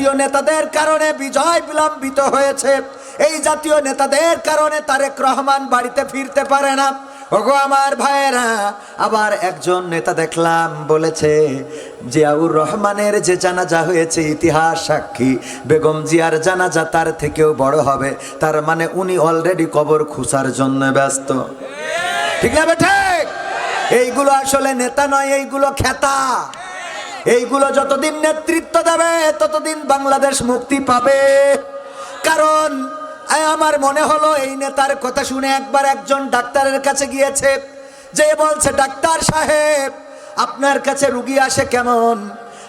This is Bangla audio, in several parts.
জাতীয় নেতাদের কারণে বিজয় বিলম্বিত হয়েছে। এই জাতীয় নেতাদের কারণে তারেক রহমান বাড়িতে ফিরতে পারে না। ওগো আমার ভাইয়েরা, আবার একজন নেতা দেখলাম বলেছে, জিয়াউর রহমানের যে জানাজা হয়েছে, ইতিহাস সাক্ষী। বেগম জিয়ার জানাজা তার থেকেও বড় হবে। তার মানে উনি অলরেডি কবর খুসার জন্য ব্যস্ত। ঠিক না ঠিক? এইগুলো আসলে নেতা নয়, এইগুলো খেতা। এইগুলো যতদিন নেতৃত্ব দেবে, ততদিন বাংলাদেশ মুক্তি পাবে। কারণ আমার মনে হলো এই নেতার কথা শুনে একবার একজন ডাক্তারের কাছে গিয়েছে, যে বলছে, ডাক্তার সাহেব, আপনার কাছে রুগী আসে কেমন?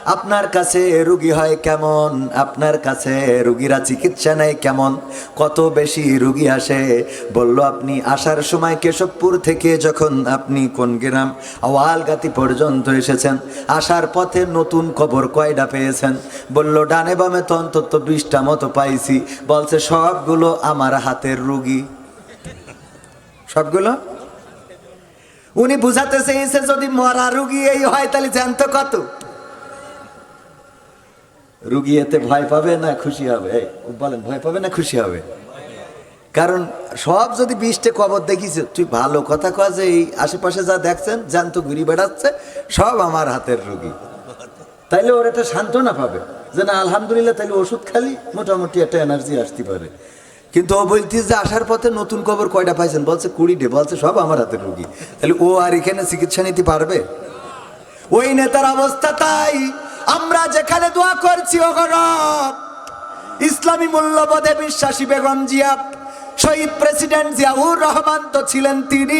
আপনার কাছে রুগী হয় কেমন? আপনার কাছে রুগীরা চিকিৎসা নেয় কেমন? কত বেশি রুগী আসে? বলল, আপনি আসার সময় কেশবপুর থেকে যখন আপনি কোন গ্রাম আওয়ালগাতি পর্যন্ত এসেছেন, আসার পথে নতুন খবর কয়টা পেয়েছেন? বলল, ডানে বামে তো অন্তত বিশটা মতো পাইছি। বলছে, সবগুলো আমার হাতের রুগী। সবগুলো? উনি বুঝাতে চেয়েছে যদি মরা রুগী এই হয়, তাহলে জ্যান্ত কত? রুগী এতে ভয় পাবে না খুশি হবে? বলেন, ভয় পাবে না খুশি হবে? কারণ সব যদি বিশটে কবর দেখিস, তুই ভালো কথা কয় যে এই আশেপাশে যা দেখছেন জ্যান্ত ঘুরি বেড়াচ্ছে, সব আমার হাতের রুগী। তাইলে ওর একটা সান্ত্বনা পাবে যে না, আলহামদুলিল্লাহ, তাইলে ওষুধ খালি, মোটামুটি একটা এনার্জি আসতে পারে। কিন্তু ও বলতিস যে আসার পথে নতুন খবর কয়টা পাইছেন? বলছে কুড়িটে, বলছে সব আমার হাতের রুগী। তাহলে ও আর এখানে চিকিৎসা নিতে পারবে? ওই নেতার অবস্থা তাই। আমরা যেখানে দোয়া করছি ও গরব ইসলামী মূল্যবোধে বিশ্বাসী বেগম জিয়া, শহীদ প্রেসিডেন্ট জিয়াউর রহমান তো ছিলেন তিনি,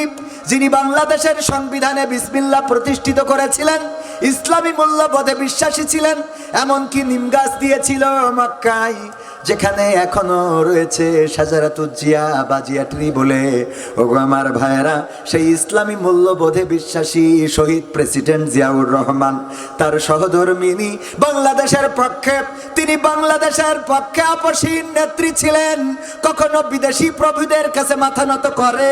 যিনি বাংলাদেশের সংবিধানে বিসমিল্লা প্রতিষ্ঠিত করেছিলেন, ইসলামী মূল্যবোধে বিশ্বাসী ছিলেন, এমনকি নিমগাছ দিয়েছিল মক্কায়। যেখানে এখনও রয়েছে সাজারাতুজিয়া বাজিয়া ট্রি বলে আমার ভাইয়েরা, সেই ইসলামী মূল্যবোধে বিশ্বাসী শহীদ প্রেসিডেন্ট জিয়াউর রহমান, তার সহধর্মিনী বাংলাদেশের পক্ষে, তিনি বাংলাদেশের পক্ষে আপসীন নেত্রী ছিলেন। কখনো বিদেশি প্রভুদের কাছে মাথা নত করে,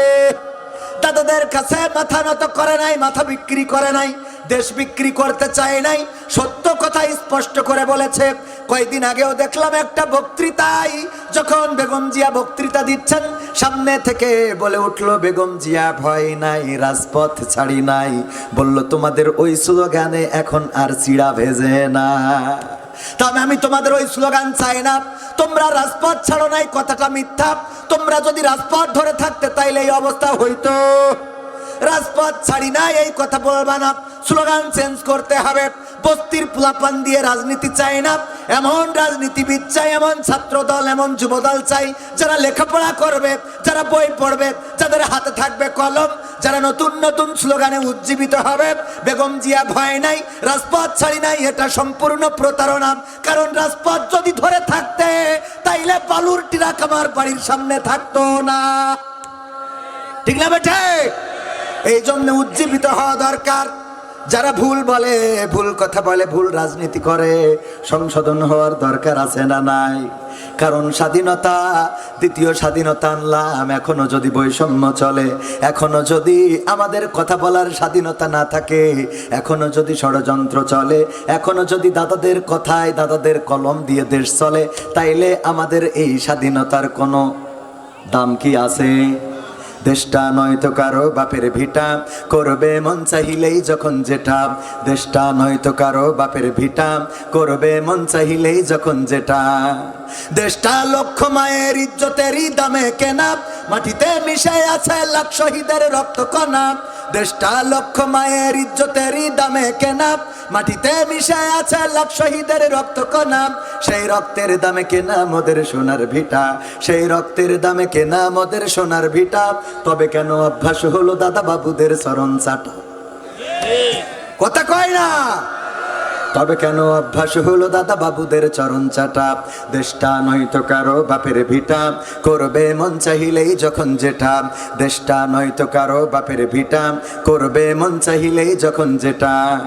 দাদাদের কাছে মাথা নত করে নাই, মাথা বিক্রি করে নাই। দেশ বিক্রি করতে চায় নাই, সত্য কথা স্পষ্ট করে বলেছে। কয়েকদিন আগেও দেখলাম একটা বক্তৃতায় যখন বেগম জিয়া বক্তৃতা দিচ্ছেন, সামনে থেকে বলে উঠল, বেগম জিয়া ভয় নাই, রাজপথ ছাড়ি নাই। বলল, তোমাদের ওই স্লোগানে এখন আর চিড়া ভেজে না। তবে আমি তোমাদের ওই স্লোগান চাই না। তোমরা রাজপথ ছাড়ো নাই, কথাটা মিথ্যা। তোমরা যদি রাজপথ ধরে থাকতে, তাইলে এই অবস্থা হইতো। রাজপথ ছাড়ি নাই, এই কথা বলবা না। স্লোগান চেঞ্জ করতে হবে। বস্তির পোলাপান দিয়ে রাজনীতি চাই না। এমন রাজনীতিবিদ চাই, এমন ছাত্র দল এমন যুব দল চাই, যারা লেখাপড়া করবে, যারা বই পড়বে, যাদের হাতে থাকবে কলম, যারা নতুন নতুন স্লোগানে উজ্জীবিত হবে। বেগম জিয়া ভয় নাই, রাজপথ ছাড়ি নাই, এটা সম্পূর্ণ প্রতারণা। কারণ রাজপথ যদি ধরে থাকতে, তাইলে বালুর টিরা কামার বাড়ির সামনে থাকতো না। ঠিক না বেঠে? এই জন্য উজ্জীবিত হওয়া দরকার। যারা ভুল বলে, ভুল কথা বলে, ভুল রাজনীতি করে, সংশোধন হওয়ার দরকার আছে না নাই? কারণ স্বাধীনতা, দ্বিতীয় স্বাধীনতা আনলাম, এখনও যদি বৈষম্য চলে, এখনও যদি আমাদের কথা বলার স্বাধীনতা না থাকে, এখনও যদি ষড়যন্ত্র চলে, এখনও যদি দাদাদের কথায় দাদাদের কলম দিয়ে দেশ চলে, তাইলে আমাদের এই স্বাধীনতার কোনো দাম কি আছে? দেশটা নয়তো কারও বাপের ভিটা। করবে মন চাহিলেই যখন যেটা। দেশটা নয়তো কারও বাপের ভিটা। করবে মন চাহিলেই যখন যেটা। দেশটা লক্ষ মায়ের ইজ্জতেরই দামে কেনা। মাটিতে মিশে আছে লাখ শহীদের রক্ত কণা। দেশটা লক্ষ মায়ের ইজ্জতেরই দামে কেনা মাটিতে মিশে আছে লাখ শহীদের রক্ত কণা সেই রক্তের দামে কেনা মদের সোনার ভিটা। সেই রক্তের দামে কেনা মদের সোনার ভিটা। তবে কেন অভ্যাস হলো দাদা বাবুদের চরণ চাটা? কথা কয় না। তবে কেন অভ্যাস হলো দাদা বাবুদের চরণ চাটা? দেশটা নয়তো কারও বাপের ভিটা। করবে মন চাহিলেই যখন যেটা। দেশটা নয়তো কারও বাপের ভিটা। করবে মন চাহিলেই যখন যেটা।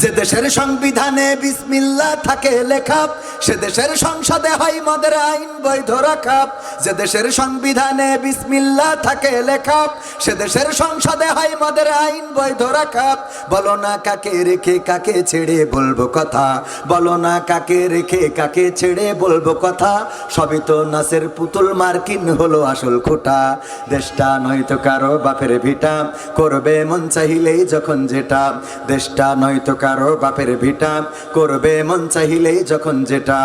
যে দেশের সংবিধানে বিসমিল্লা থাকে লেখা সে দেশের সংসদে হয় মদের আইন বৈধ রাখা যে দেশের সংবিধানে বিসমিল্লা থাকে লেখা সে দেশের সংসদে হয় মদের আইন বৈধ রাখা বলো না কাকে রেখে কাকে ছেড়ে বলব কথা? বলো না কাকে রেখে কাকে ছেড়ে বলব কথা? সবই তো নাসের পুতুল মার্কিন হলো আসল খোটা। দেশটা নয়তো কারও বাপের ভিটা, করবে মন চাহিলেই যখন যেটা। দেশটা নয়তো কারও বাপের ভিটা করবে মন চাহিলেই যখন যেটা।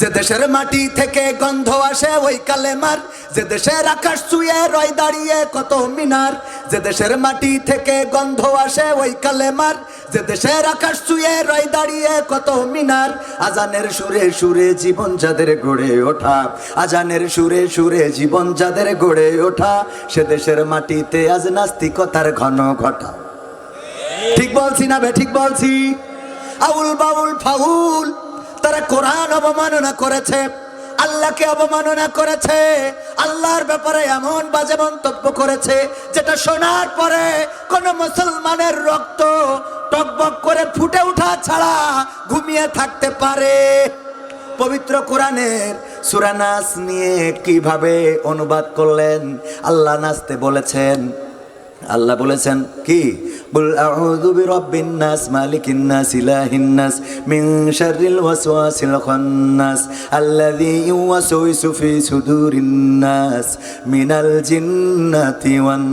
যে দেশের মাটি থেকে গন্ধ আসে ওই কালেমার, যে দেশের আকাশ চুয়ে রয় দাঁড়িয়ে কত মিনার, যে দেশের মাটি থেকে গন্ধ আসে ওই কালেমার, যে দেশের আকাশ ছুঁয়ে রয় দাঁড়িয়ে কত মিনার। আজানের সুরে সুরে জীবন যাদের গড়ে ওঠা, আজানের সুরে সুরে জীবন যাদের গড়ে ওঠা, সে দেশের মাটিতে আজ নাস্তিকতার ঘন ঘটা। ঠিক বলছি না বে, ঠিক বলছি। আউল বাউল ফাউল, তারা কোরআন অবমাননা করেছে, আল্লাহকে অবমাননা করেছে, আল্লাহর ব্যাপারে এমন বাজে মন্তব্য করেছে, যেটা শোনার পরে কোন মুসলমানের রক্ত টকবক করে ফুটে ওঠা ছাড়া ঘুমিয়ে থাকতে পারে। পবিত্র কোরআনের সূরা নাস নিয়ে কীভাবে অনুবাদ করলেন? আল্লাহ নাচতে বলেছেন আল্লাহ বলেছেন, কি? বল, আউযু বিরাব্বিন নাস, মালিকিন নাস, ইলাহিন নাস, মিন শাররিল ওয়াসওয়াসিল খান্নাস, আল্লাযী ইউওয়াসউইসু ফি সুদুরিন নাস, মিনাল জিন্নাতি ওয়ান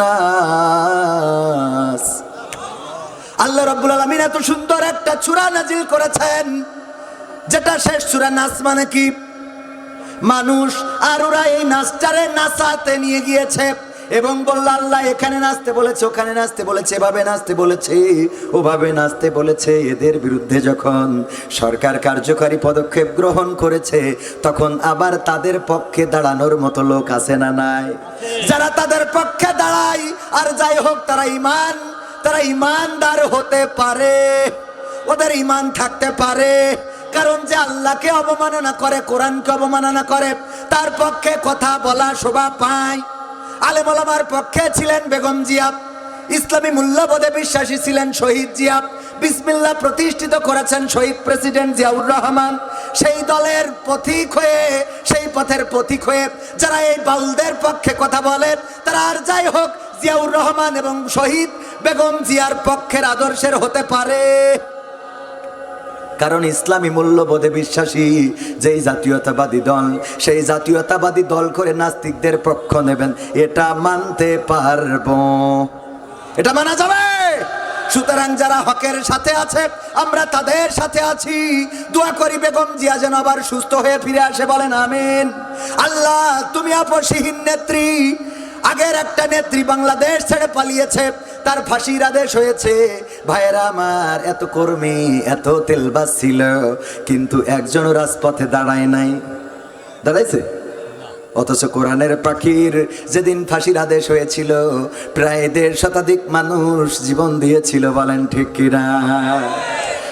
নাস। আল্লাহ রাব্বুল আলামিন এত সুন্দর একটা সূরা নাজিল করেছেন, যেটা শেষ সূরা নাস মানে কি? মানুষ আর ওরা এই নাচটারে নাচাতে নিয়ে গিয়েছে। এবং বলল, আল্লাহ এখানে নাচতে বলেছে, ওখানে নাচতে বলেছে, এভাবে নাচতে বলেছে, ওভাবে নাচতে বলেছে। এদের বিরুদ্ধে যখন সরকার কার্যকারী পদক্ষেপ গ্রহণ করেছে, তখন আবার তাদের পক্ষে দাঁড়ানোর মতো লোক আছে না নাই? যারা তাদের পক্ষে দাঁড়ায়, আর যাই হোক, তারা ইমান তারা ইমানদার হতে পারে। ওদের ইমান থাকতে পারে। কারণ যে আল্লাহকে অবমাননা করে, কোরআনকে অবমাননা করে, তার পক্ষে কথা বলা শোভা পায়। আলেম ওলামার পক্ষে ছিলেন বেগম জিয়াব ইসলামী মূল্যবোধে বিশ্বাসী ছিলেন শহীদ জিয়াব বিসমিল্লাহ প্রতিষ্ঠিত করেছেন শহীদ প্রেসিডেন্ট জিয়াউর রহমান। সেই দলের পথিক হয়ে, সেই পথের পথিক হয়ে যারা এই বাউলদের পক্ষে কথা বলেন, তারা আর যাই হোক, জিয়াউর রহমান এবং শহীদ বেগম জিয়ার পক্ষের আদর্শের হতে পারে। কারণ ইসলামী মূল্যবোধে বিশ্বাসী, যেই জাতীয়তাবাদী দল, সেই জাতীয়তাবাদী দল করে নাস্তিকদের পক্ষ নেবেন, এটা মানতে পারব। এটা মানা যাবে? সুতরাং যারা হকের সাথে আছে, আমরা তাদের সাথে আছি। দোয়া করি বেগম জিয়া যেন আবার সুস্থ হয়ে ফিরে আসে, বলেন আমিন। আল্লাহ, তুমি আপসীহীন নেত্রী। আগের একটা নেত্রী বাংলাদেশ ছেড়ে পালিয়েছে। তার ফাঁসির আদেশ হয়েছে, ভাইয়েরা আমার, এত কর্মী, এত তেলবাস ছিল, কিন্তু একজন রাজপথে দাঁড়ায় নাই। দাঁড়াইছে? অথচ কোরআনের পাখির যেদিন ফাঁসির আদেশ হয়েছিল, প্রায় দেড় শতাধিক মানুষ জীবন দিয়েছিল, বলেন ঠিক কিনা?